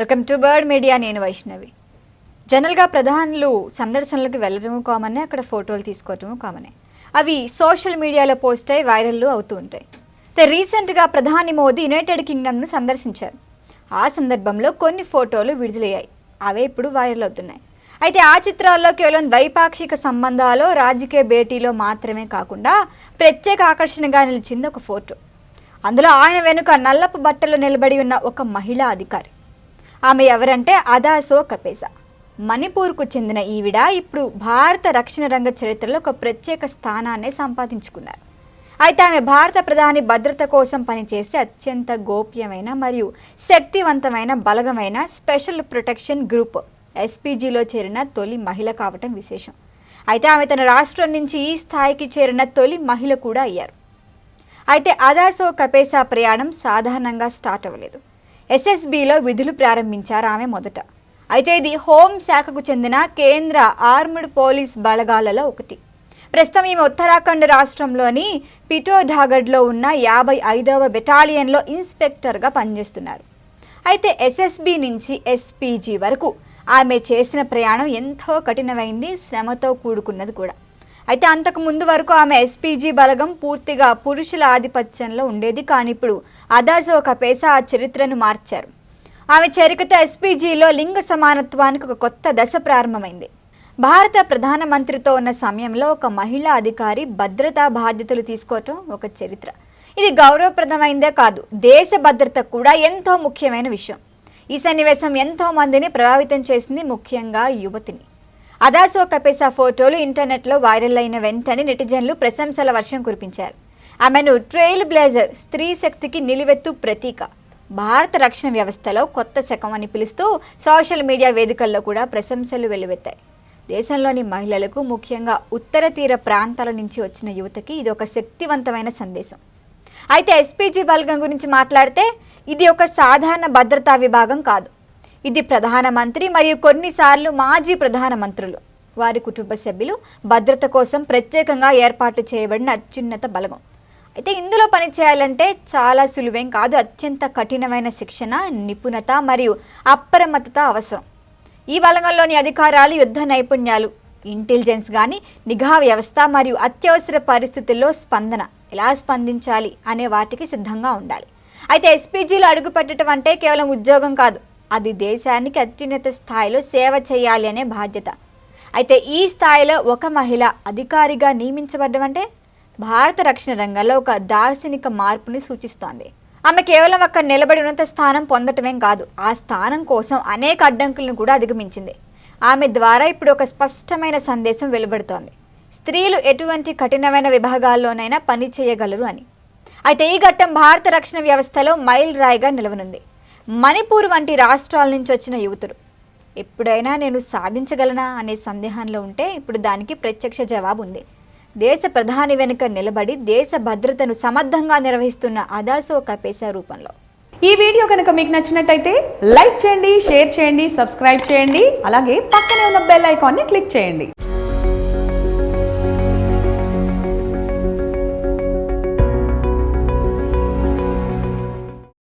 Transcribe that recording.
Welcome to bird media నేను వైష్ణవి. జనరల్గా ప్రధానులు సందర్శనలకు వెళ్ళడము కామనే అక్కడ ఫోటోలు తీసుకోవటము కామనే. అవి సోషల్ మీడియాలో పోస్ట్ అయి వైరల్ అవుతూ ఉంటాయి. అయితే రీసెంట్గా ప్రధాని మోదీ యునైటెడ్ కింగ్డమ్ను సందర్శించారు. ఆ సందర్భంలో కొన్ని ఫోటోలు విడుదలయ్యాయి. అవే ఇప్పుడు వైరల్ అవుతున్నాయి. అయితే ఆ చిత్రాల్లో కేవలం ద్వైపాక్షిక సంబంధాలు రాజకీయ భేటీలో మాత్రమే కాకుండా ప్రత్యేక ఆకర్షణగా నిలిచింది ఒక ఫోటో. అందులో ఆయన వెనుక నల్లపు బట్టలు నిలబడి ఉన్న ఒక మహిళా అధికారి. ఆమె ఎవరంటే అదాసో కపేసా మణిపూర్కు చెందిన ఈవిడ ఇప్పుడు భారత రక్షణ రంగ చరిత్రలో ఒక ప్రత్యేక స్థానాన్ని సంపాదించుకున్నారు. అయితే ఆమె భారత ప్రధాని భద్రత కోసం పనిచేసే అత్యంత గోప్యమైన మరియు శక్తివంతమైన బలగమైన స్పెషల్ ప్రొటెక్షన్ గ్రూప్ ఎస్పీజీలో చేరిన తొలి మహిళ కావటం విశేషం. అయితే ఆమె తన రాష్ట్రం నుంచి ఈ స్థాయికి చేరిన తొలి మహిళ కూడా అయ్యారు. అయితే అదాసో కపేసా ప్రయాణం సాధారణంగా స్టార్ట్ అవ్వలేదు. ఎస్ఎస్బిలో విధులు ప్రారంభించారు ఆమె మొదట. అయితే ఇది హోం శాఖకు చెందిన కేంద్ర ఆర్మ్డ్ పోలీస్ బలగాలలో ఒకటి. ప్రస్తుతం ఈమె ఉత్తరాఖండ్ రాష్ట్రంలోని పిటోఢాగఢ్లో ఉన్న యాభై ఐదవ బెటాలియన్లో ఇన్స్పెక్టర్గా పనిచేస్తున్నారు. అయితే ఎస్ఎస్బి నుంచి ఎస్పీజీ వరకు ఆమె చేసిన ప్రయాణం ఎంతో కఠినమైంది శ్రమతో కూడుకున్నది కూడా. అయితే అంతకు ముందు వరకు ఆమె ఎస్పీజీ బలగం పూర్తిగా పురుషుల ఆధిపత్యంలో ఉండేది. కానీ ఇప్పుడు అదాజో పేస ఆ చరిత్రను మార్చారు. ఆమె చేరికతో ఎస్పీజీలో లింగ సమానత్వానికి ఒక కొత్త దశ ప్రారంభమైంది. భారత ప్రధానమంత్రితో ఉన్న సమయంలో ఒక మహిళా అధికారి భద్రతా బాధ్యతలు తీసుకోవటం ఒక చరిత్ర. ఇది గౌరవప్రదమైందే కాదు దేశ భద్రత కూడా ఎంతో ముఖ్యమైన విషయం. ఈ సన్నివేశం ఎంతో మందిని ప్రభావితం చేసింది ముఖ్యంగా యువతిని. అదాసో కపేసా ఫోటోలు ఇంటర్నెట్లో వైరల్ అయిన వెంటనే నెటిజన్లు ప్రశంసల వర్షం కురిపించారు. ఆమెను ట్రైల్ బ్లేజర్ స్త్రీ శక్తికి నిలువెత్తు ప్రతీక. భారత రక్షణ వ్యవస్థలో కొత్త శకం అని పిలుస్తూ సోషల్ మీడియా వేదికల్లో కూడా ప్రశంసలు వెలువెత్తాయి. దేశంలోని మహిళలకు ముఖ్యంగా ఉత్తర తీర ప్రాంతాల నుంచి వచ్చిన యువతకి ఇది ఒక శక్తివంతమైన సందేశం. అయితే ఎస్పీజీ బలగం గురించి మాట్లాడితే ఇది ఒక సాధారణ భద్రతా విభాగం కాదు. ఇది ప్రధానమంత్రి మరియు కొన్నిసార్లు మాజీ ప్రధానమంత్రులు. వారి కుటుంబ సభ్యులు భద్రత కోసం ప్రత్యేకంగా ఏర్పాటు చేయబడిన అత్యున్నత బలగం. అయితే ఇందులో పని చేయాలంటే చాలా సులువేం కాదు. అత్యంత కఠినమైన శిక్షణ నిపుణత మరియు అప్రమత్తత అవసరం. ఈ బలగంలోని అధికారాలు యుద్ధ నైపుణ్యాలు ఇంటెలిజెన్స్ కానీ నిఘా వ్యవస్థ మరియు అత్యవసర పరిస్థితుల్లో స్పందన ఎలా స్పందించాలి అనే వాటికి సిద్ధంగా ఉండాలి. అయితే ఎస్పీజీలు అడుగుపెట్టడం అంటే కేవలం ఉద్యోగం కాదు. అది దేశానికి అత్యున్నత స్థాయిలో సేవ చేయాలి అనే బాధ్యత. అయితే ఈ స్థాయిలో ఒక మహిళ అధికారిగా నియమించబడడం అంటే భారత రక్షణ రంగంలో ఒక దార్శనిక మార్పుని సూచిస్తోంది. ఆమె కేవలం అక్కడ నిలబడి ఉన్నత స్థానం పొందటమేం కాదు ఆ స్థానం కోసం అనేక అడ్డంకులను కూడా అధిగమించింది. ఆమె ద్వారా ఇప్పుడు ఒక స్పష్టమైన సందేశం వెలువడుతోంది. స్త్రీలు ఎటువంటి కఠినమైన విభాగాల్లోనైనా పని చేయగలరు అని. అయితే ఈ ఘట్టం భారత రక్షణ వ్యవస్థలో మైల్ రాయిగా నిలవనుంది. మణిపూర్ వంటి రాష్ట్రాల నుంచి వచ్చిన యువతులు. ఎప్పుడైనా నేను సాధించగలనా అనే సందేహంలో ఉంటే ఇప్పుడు దానికి ప్రత్యక్ష జవాబు ఉంది దేశ ప్రధాని వెనుక నిలబడి దేశ భద్రతను సమర్థంగా నిర్వహిస్తున్న అదాసో కపేసా రూపంలో. ఈ వీడియో కనుక మీకు నచ్చినట్టయితే లైక్ చేయండి షేర్ చేయండి సబ్స్క్రైబ్ చేయండి అలాగే పక్కనే ఉన్న బెల్ ఐకాన్ని క్లిక్ చేయండి.